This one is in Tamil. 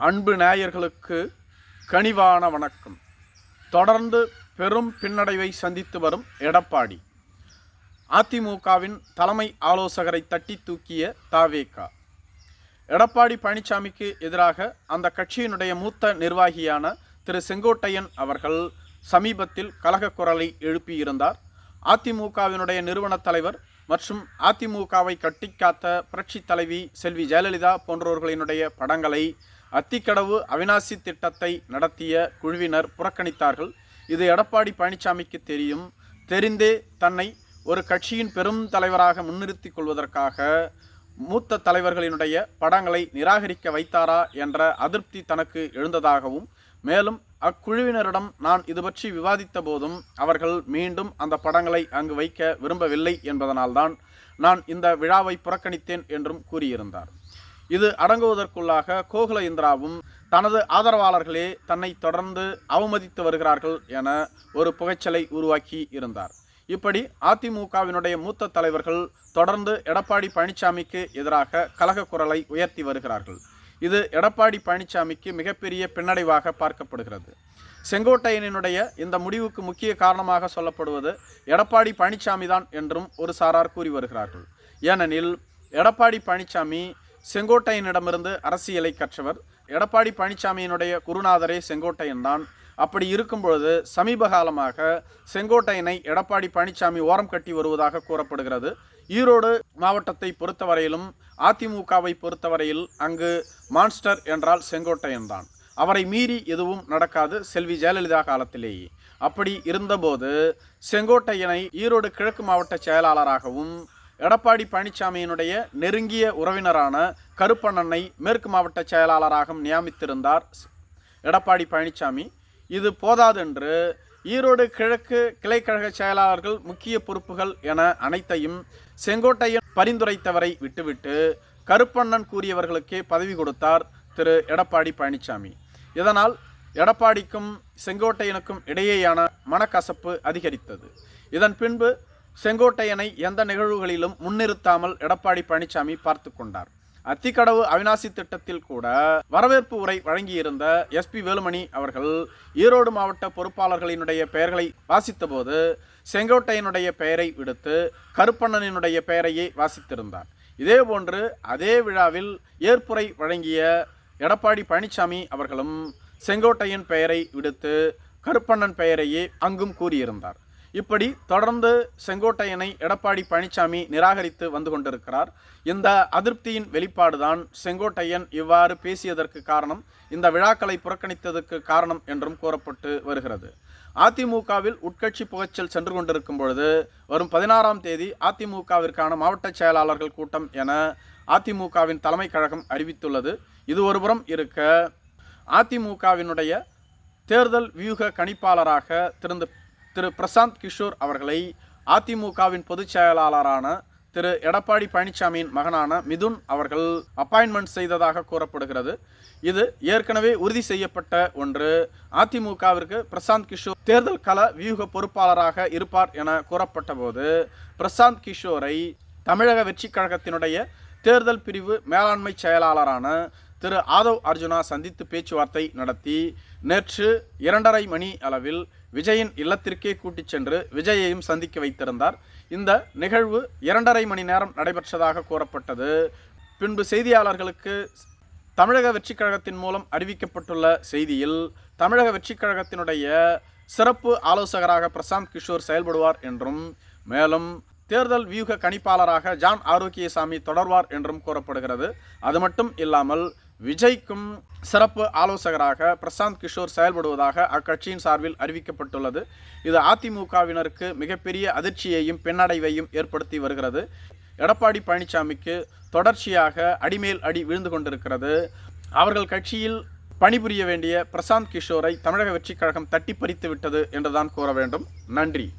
அன்பு நேயர்களுக்கு கனிவான வணக்கம். தொடர்ந்து பெரும் பின்னடைவை சந்தித்து வரும் எடப்பாடி. அதிமுகவின் தலைமை ஆலோசகரை தட்டி தூக்கிய தாவேகா. எடப்பாடி பழனிசாமிக்கு எதிராக அந்த கட்சியினுடைய மூத்த நிர்வாகியான திரு செங்கோட்டையன் அவர்கள் சமீபத்தில் கலக குரலை எழுப்பியிருந்தார். அதிமுகவினுடைய நிறுவனத் தலைவர் மற்றும் அதிமுகவை கட்டிக்காத்த புரட்சி தலைவி செல்வி ஜெயலலிதா போன்றவர்களினுடைய படங்களை அத்திக்கடவு அவினாசி திட்டத்தை நடத்திய குழுவினர் புறக்கணித்தார்கள். இது எடப்பாடி பழனிசாமிக்கு தெரியும். தெரிந்தே தன்னை ஒரு கட்சியின் பெரும் தலைவராக முன்னிறுத்திக் கொள்வதற்காக மூத்த தலைவர்களினுடைய படங்களை நிராகரிக்க வைத்தாரா என்ற அதிருப்தி தனக்கு எழுந்ததாகவும் மேலும் அக்குழுவினரிடம் நான் இது பற்றி விவாதித்த போதும் அவர்கள் மீண்டும் அந்த படங்களை அங்கு வைக்க விரும்பவில்லை என்பதனால்தான் நான் இந்த விழாவை புறக்கணித்தேன் என்றும் கூறியிருந்தார். இது அடங்குவதற்குள்ளாக கோகுல இந்திராவும் தனது ஆதரவாளர்களே தன்னை தொடர்ந்து அவமதித்து வருகிறார்கள் என ஒரு புகைச்சலை உருவாக்கி இருந்தார். இப்படி அதிமுகவினுடைய மூத்த தலைவர்கள் தொடர்ந்து எடப்பாடி பழனிசாமிக்கு எதிராக கலக குரலை உயர்த்தி வருகிறார்கள். இது எடப்பாடி பழனிசாமிக்கு மிகப்பெரிய பின்னடைவாக பார்க்கப்படுகிறது. செங்கோட்டையனினுடைய இந்த முடிவுக்கு முக்கிய காரணமாக சொல்லப்படுவது எடப்பாடி பழனிசாமி தான் என்றும் ஒரு சாரார் கூறி வருகிறார்கள். ஏனெனில் எடப்பாடி பழனிசாமி செங்கோட்டையனிடமிருந்து அரசியலை கற்றவர். எடப்பாடி பழனிசாமியினுடைய குருநாதரே செங்கோட்டையன் தான் அப்படி இருக்கும் பொழுது சமீப காலமாக செங்கோட்டையனை எடப்பாடி பழனிசாமி ஓரம் கட்டி வருவதாக கூறப்படுகிறது. ஈரோடு மாவட்டத்தை பொறுத்தவரையிலும் அதிமுகவை பொறுத்தவரையில் அங்கு மான்ஸ்டர் என்றால் செங்கோட்டையன் தான் அவரை மீறி எதுவும் நடக்காது செல்வி ஜெயலலிதா காலத்திலேயே. அப்படி இருந்தபோது செங்கோட்டையனை ஈரோடு கிழக்கு மாவட்ட செயலாளராகவும் எடப்பாடி பழனிசாமியினுடைய நெருங்கிய உறவினரான கருப்பண்ணனை மேற்கு மாவட்ட செயலாளராகவும் நியமித்திருந்தார் எடப்பாடி பழனிசாமி. இது போதாதென்று ஈரோடு கிழக்கு கிளைக்கழக செயலாளர்கள் முக்கிய பொறுப்புகள் என அனைத்தையும் செங்கோட்டையன் பரிந்துரைத்தவரை விட்டுவிட்டு கருப்பண்ணன் கூறியவர்களுக்கே பதவி கொடுத்தார் திரு எடப்பாடி பழனிசாமி. இதனால் எடப்பாடிக்கும் செங்கோட்டையனுக்கும் இடையேயான மனக்கசப்பு அதிகரித்தது. இதன் பின்பு செங்கோட்டையனை எந்த நிகழ்வுகளிலும் முன்னிறுத்தாமல் எடப்பாடி பழனிசாமி பார்த்து கொண்டார். அத்திக்கடவு அவினாசி திட்டத்தில் கூட வரவேற்பு உரை வழங்கியிருந்த எஸ்பி வேலுமணி அவர்கள் ஈரோடு மாவட்ட பொறுப்பாளர்களினுடைய பெயர்களை வாசித்தபோது செங்கோட்டையனுடைய பெயரை விடுத்து கருப்பண்ணனினுடைய பெயரையே வாசித்திருந்தார். இதேபோன்று அதே விழாவில் ஏற்புரை வழங்கிய எடப்பாடி பழனிசாமி அவர்களும் செங்கோட்டையன் பெயரை விடுத்து கருப்பண்ணன் பெயரையே அங்கும் கூறியிருந்தார். இப்படி தொடர்ந்து செங்கோட்டையனை எடப்பாடி பழனிசாமி நிராகரித்து வந்து கொண்டிருக்கிறார். இந்த அதிருப்தியின் வெளிப்பாடுதான் செங்கோட்டையன் இவ்வாறு பேசியதற்கு காரணம். இந்த விழாக்களை புறக்கணித்ததற்கு காரணம் என்றும் கூறப்பட்டு வருகிறது. அதிமுகவில் உட்கட்சி புகைச்சல் சென்று கொண்டிருக்கும் பொழுது வரும் பதினாறாம் தேதி அதிமுகவிற்கான மாவட்ட செயலாளர்கள் கூட்டம் என அதிமுகவின் தலைமை கழகம் அறிவித்துள்ளது. இது ஒருபுறம் இருக்க அதிமுகவினுடைய தேர்தல் வியூக கணிப்பாளராக திருந்து திரு பிரசாந்த் கிஷோர் அவர்களை அதிமுகவின் பொதுச் செயலாளரான திரு எடப்பாடி பழனிசாமியின் மகனான மிதுன் அவர்கள் அப்பாயின்மெண்ட் செய்ததாக கூறப்படுகிறது. இது ஏற்கனவே உறுதி செய்யப்பட்ட ஒன்று. அதிமுகவிற்கு பிரசாந்த் கிஷோர் தேர்தல் கள வியூக பொறுப்பாளராக இருப்பார் என கூறப்பட்ட போது பிரசாந்த் கிஷோரை தமிழக வெற்றிக் கழகத்தினுடைய தேர்தல் பிரிவு மேலாண்மை செயலாளரான திரு ஆதவ் அர்ஜுனா சந்தித்து பேச்சுவார்த்தை நடத்தி நேற்று இரண்டரை மணி அளவில் விஜயின் இல்லத்திற்கே கூட்டிச் சென்று விஜயையும் சந்திக்க வைத்திருந்தார். இந்த நிகழ்வு இரண்டரை மணி நேரம் நடைபெற்றதாக கூறப்பட்டது. பின்பு செய்தியாளர்களுக்கு தமிழக வெற்றிக் கழகத்தின் மூலம் அறிவிக்கப்பட்டுள்ள செய்தியில் தமிழக வெற்றிக் கழகத்தினுடைய சிறப்பு ஆலோசகராக பிரசாந்த் கிஷோர் செயல்படுவார் என்றும் மேலும் தேர்தல் வியூக கணிப்பாளராக ஜான் ஆரோக்கியசாமி தொடர்வார் என்றும் கூறப்படுகிறது. அது மட்டும் இல்லாமல் விஜய்க்கும் சிறப்பு ஆலோசகராக பிரசாந்த் கிஷோர் செயல்படுவதாக அக்கட்சியின் சார்பில் அறிவிக்கப்பட்டுள்ளது. இது அதிமுகவினருக்கு மிகப்பெரிய அதிர்ச்சியையும் பின்னடைவையும் ஏற்படுத்தி வருகிறது. எடப்பாடி பழனிசாமிக்கு தொடர்ச்சியாக அடிமேல் அடி விழுந்து கொண்டிருக்கிறது. அவர்கள் கட்சியில் பணிபுரிய வேண்டிய பிரசாந்த் கிஷோரை தமிழக வெற்றிக் கழகம் தட்டி பறித்து விட்டது என்றுதான் கூற வேண்டும். நன்றி.